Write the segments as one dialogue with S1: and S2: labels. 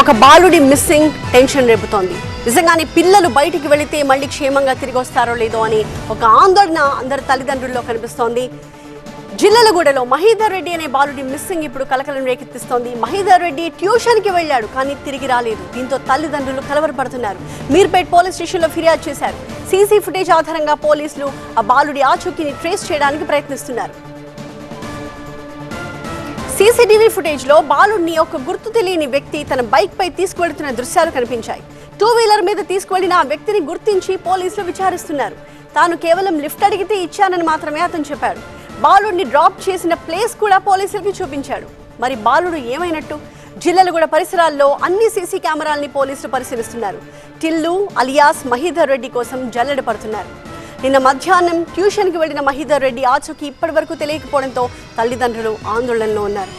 S1: ఒక బాలుడి missing tension రేపుతోంది. నిజంగానే పిల్లలు బయటికి వెళితే మళ్ళీ క్షేమంగా తిరిగి వస్తారో లేదో అని ఒక ఆందోళన అందరి తల్లిదండ్రుల్లో కనిపిస్తోంది. జిల్లలగూడలో మహీధర్ రెడ్డి అనే బాలుడి మిస్సింగ్ ఇప్పుడు కలకలం రేకెత్తిస్తోంది. మహీధర్ రెడ్డి ట్యూషన్కి వెళ్ళాడు కానీ తిరిగి రాలేదు. దీంతో తల్లిదండ్రులు కలవరపడుతున్నారు. మీర్పేట్ పోలీస్ స్టేషన్లో ఫిర్యాదు చేశారు. సీసీ ఫుటేజ్ ఆధారంగా పోలీసులు ఆ బాలుడి ఆచూకీని ట్రేస్ చేయడానికి ప్రయత్నిస్తున్నారు. సీసీటీవీ ఫుటేజ్లో బాలుడిని ఒక గుర్తు తెలియని వ్యక్తి తన బైక్ పై తీసుకువెడుతున్న దృశ్యాలు కనిపించాయి. టూ వీలర్ మీద తీసుకువెళ్ళిన ఆ వ్యక్తిని గుర్తించి పోలీసులు విచారిస్తున్నారు. తాను కేవలం లిఫ్ట్ అడిగితే ఇచ్చానని మాత్రమే అతను చెప్పాడు. బాలుడిని డ్రాప్ చేసిన ప్లేస్ కూడా పోలీసులకి చూపించాడు. మరి బాలుడు ఏమైనట్టు? జిల్లలగూడ పరిసరాల్లో అన్ని సీసీ కెమెరాల్ని పోలీసులు పరిశీలిస్తున్నారు. టిల్లు అలియాస్ మహీధర్ రెడ్డి కోసం జల్లెడ పడుతున్నారు. నిన్న మధ్యాహ్నం ట్యూషన్కి వెళ్ళిన మహీధర్ రెడ్డి ఆచూకీ ఇప్పటి వరకు తెలియకపోవడంతో తల్లిదండ్రులు ఆందోళనలో ఉన్నారు.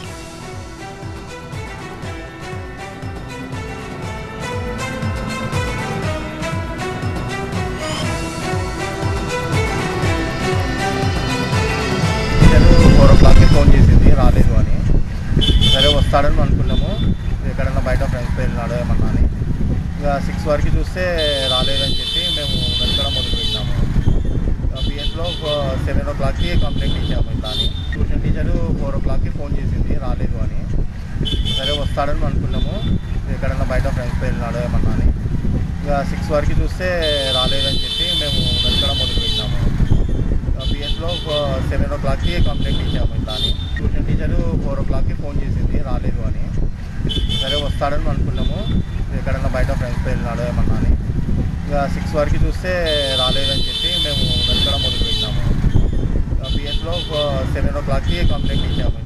S2: వస్తాడని అనుకున్నాము. ఎక్కడన్నా బయట ఫ్రెండ్స్ వెళ్ళినాడో ఏమన్నా అని. ఇక సిక్స్ వరకు చూస్తే రాలేదని చెప్పి మేము వెతకడం మొదలుపెట్టినాము. పిఎస్లో సెవెన్ ఓ క్లాక్కి కంప్లైంట్ ఇచ్చాము ఇట్లా అని ట్యూషన్ టీచరు ఫోర్ ఓ క్లాక్కి ఫోన్ చేసింది రాలేదు అని. సరే వస్తాడని అనుకున్నాము. ఎక్కడన్నా బయట ఫ్రెండ్స్ వెళ్ళినాడో ఏమన్నా అని. ఇక సిక్స్ వరకు చూస్తే రాలేదు చెప్పి మేము వెతకడం మొదలుపెట్టినాము పిఎస్లో సెవెన్ ఓ క్లాక్కి కంప్లైంట్ ఇచ్చాము ఇట్లాని. ట్యూషన్ టీచరు ఫోర్ ఓ క్లాక్కి ఫోన్ చేసింది రాలేదు అని. సరే వస్తాడని అనుకున్నాము. ఎక్కడన్నా బయట ఫ్రెండ్స్ వెళ్ళినాడో ఏమన్నా అని. ఇక సిక్స్ వరకు చూస్తే రాలేదని చెప్పి మేము వెతకడం మొదలుపెట్టినాము. పిఎస్లో సెవెన్ ఓ క్లాక్కి కంప్లైంట్ ఇచ్చాము.